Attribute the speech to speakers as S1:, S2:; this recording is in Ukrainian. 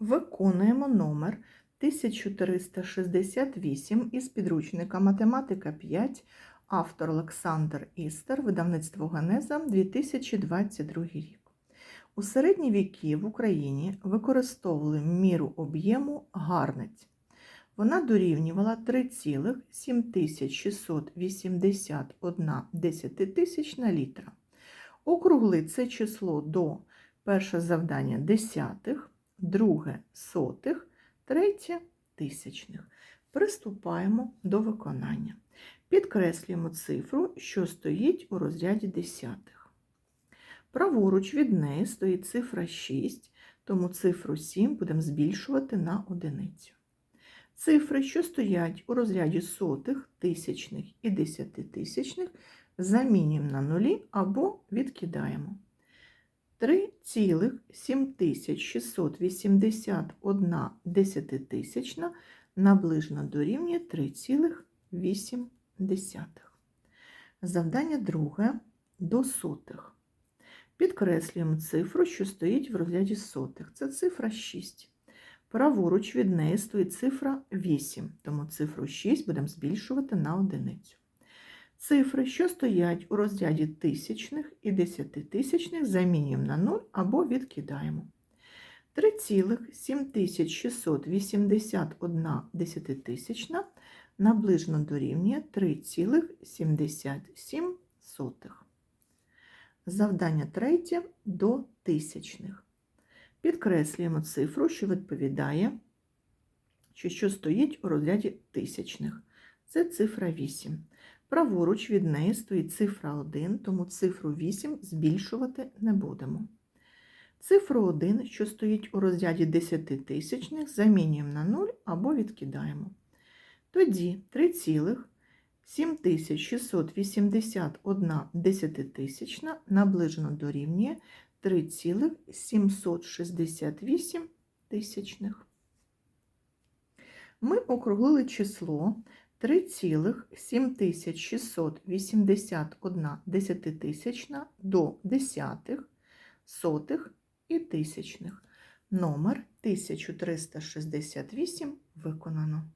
S1: Виконуємо номер 1368 із підручника Математика 5, автор Олександр Істер, видавництво Генеза 2022 рік. У середні віки в Україні використовували міру об'єму гарниць. Вона дорівнювала 3,7681 десятитисячна літра. Округли це число до перше завдання десятих, друге сотих, третє тисячних. Приступаємо до виконання. Підкреслюємо цифру, що стоїть у розряді десятих. Праворуч від неї стоїть цифра 6, тому цифру 7 будемо збільшувати на одиницю. Цифри, що стоять у розряді сотих, тисячних і десятитисячних, замінюємо на нулі або відкидаємо. 3,7681 десятитисячна наближено дорівнює 3,8. Завдання друге до сотих. Підкреслюємо цифру, що стоїть в розряді сотих. Це цифра 6. Праворуч від неї стоїть цифра 8, тому цифру 6 будемо збільшувати на одиницю. Цифри, що стоять у розряді тисячних і десятитисячних, замінюємо на 0 або відкидаємо. 3,7681 десятитисячна наближено дорівнює 3,77. Завдання третє до тисячних. Підкреслюємо цифру, що відповідає, що, що стоїть у розряді тисячних. Це цифра 8. Праворуч від неї стоїть цифра 1, тому цифру 8 збільшувати не будемо. Цифру 1, що стоїть у розряді десятитисячних, замінюємо на 0 або відкидаємо. Тоді 3,7681 десятитисячна наближено дорівнює 3,768 тисячних. Ми округлили число 3,7681 десятитисячна до десятих, сотих і тисячних. Номер 1368 виконано.